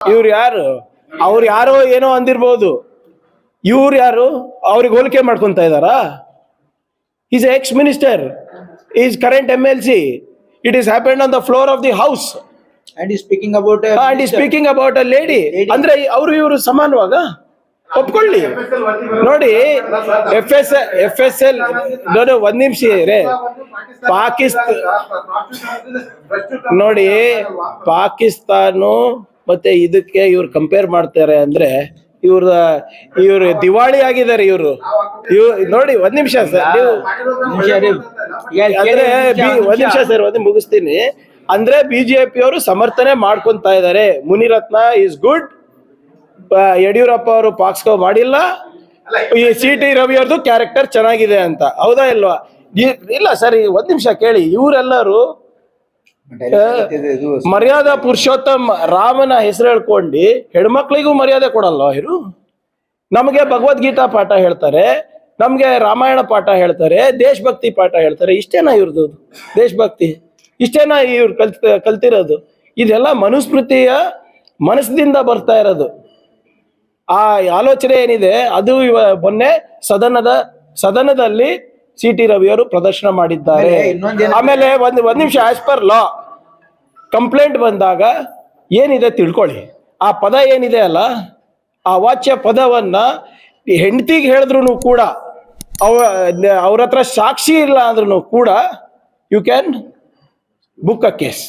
ಇವ್ರು ಯಾರು? ಅವ್ರು ಯಾರೋ ಏನೋ ಅಂದಿರ್ಬೋದು. ಇವ್ರು ಯಾರು? ಅವ್ರಿಗೆ ಹೋಲಿಕೆ ಮಾಡ್ಕೊಂತ ಇದಾರ is ex minister is current M L C it is happened on the floor of the house is and. Speaking about a lady ಅಂದ್ರೆ ಅವರು ಇವರು ಸಮಾನವಾಗ? ಒಪ್ಕೊಳ್ಳಿ. ನೋಡಿ F S F S L ನೋಡಿ ಒಂದ್ ನಿಮಿಷ ರೇ ಪಾಕಿಸ್ತಾನ ನೋಡಿ ಪಾಕಿಸ್ತಾನ ಮತ್ತೆ ಇದಕ್ಕೆ ಇವ್ರು ಕಂಪೇರ್ ಮಾಡ್ತಾರೆ ಅಂದ್ರೆ ಇವ್ರ ಇವ್ರು ದಿವಾಳಿ ಆಗಿದ್ದಾರೆ ಇವರು. ಇವ್ ನೋಡಿ ಒಂದ್ ನಿಮಿಷ ಸರ್ ನೀವು ಅಂದ್ರೆ ಒಂದ್ ನಿಮಿಷ ಸರ್ ಒಂದ್ ಮುಗಿಸ್ತೀನಿ. ಅಂದ್ರೆ ಬಿಜೆಪಿ ಅವರು ಸಮರ್ಥನೆ ಮಾಡ್ಕೊಂತ ಇದ್ದಾರೆ. ಮುನಿರತ್ನ ಇಸ್ ಗುಡ್ ಯಡಿಯೂರಪ್ಪ ಅವರು ಪಾಕ್ಸ್ಕೋ ಮಾಡಿಲ್ಲ. ಈ ಸಿ ಟಿ ರವಿ ಅವ್ರದ್ದು ಕ್ಯಾರೆಕ್ಟರ್ ಚೆನ್ನಾಗಿದೆ ಅಂತ. ಹೌದಾ ಇಲ್ವಾ? ಇಲ್ಲ ಸರ್ ಈ ಒಂದ್ ನಿಮಿಷ ಕೇಳಿ ಇವರೆಲ್ಲರೂ ಮರ್ಯಾದಾ ಪುರುಷೋತ್ತಮ್ ರಾಮನ ಹೆಸರು ಹೇಳ್ಕೊಂಡು ಹೆಣ್ಮಕ್ಳಿಗೂ ಮರ್ಯಾದೆ ಕೊಡಲ್ಲ ಇವರು? ನಮಗೆ ಭಗವದ್ಗೀತಾ ಪಾಠ ಹೇಳ್ತಾರೆ ನಮ್ಗೆ ರಾಮಾಯಣ ಪಾಠ ಹೇಳ್ತಾರೆ ದೇಶಭಕ್ತಿ ಪಾಠ ಹೇಳ್ತಾರೆ ಇಷ್ಟೇನಾ ಇವ್ರದ್ದು? ದೇಶಭಕ್ತಿ. ಇಷ್ಟೇನಾ ಇವ್ರು ಕಲ್ತ್ ಕಲ್ತಿರೋದು? ಇದೆಲ್ಲ ಮನುಸ್ಮೃತಿಯ ಮನಸ್ಸಿನಿಂದ ಬರ್ತಾ ಇರೋದು. ಆ ಆಲೋಚನೆ ಏನಿದೆ ಅದು ಇವ ಮೊನ್ನೆ ಸದನದ ಸದನದಲ್ಲಿ ಸಿ ಟಿ ರವಿಯವರು ಪ್ರದರ್ಶನ ಮಾಡಿದ್ದಾರೆ. ಆಮೇಲೆ ಒಂದು ಒಂದ್ ನಿಮಿಷ ಆಸ್ ಪರ್ ಲಾ ಕಂಪ್ಲೇಂಟ್ ಬಂದಾಗ ಏನಿದೆ ತಿಳ್ಕೊಳ್ಳಿ. ಆ ಪದ ಏನಿದೆ ಅಲ್ಲ, ಆ ವಾಚ್ಯ ಪದವನ್ನ ಹೆಂಡತಿಗೆ ಹೇಳಿದ್ರು ಕೂಡ, ಅವ, ಅವ್ರ ಹತ್ರ ಸಾಕ್ಷಿ ಇಲ್ಲ ಅಂದ್ರೂ ಕೂಡ you can book a case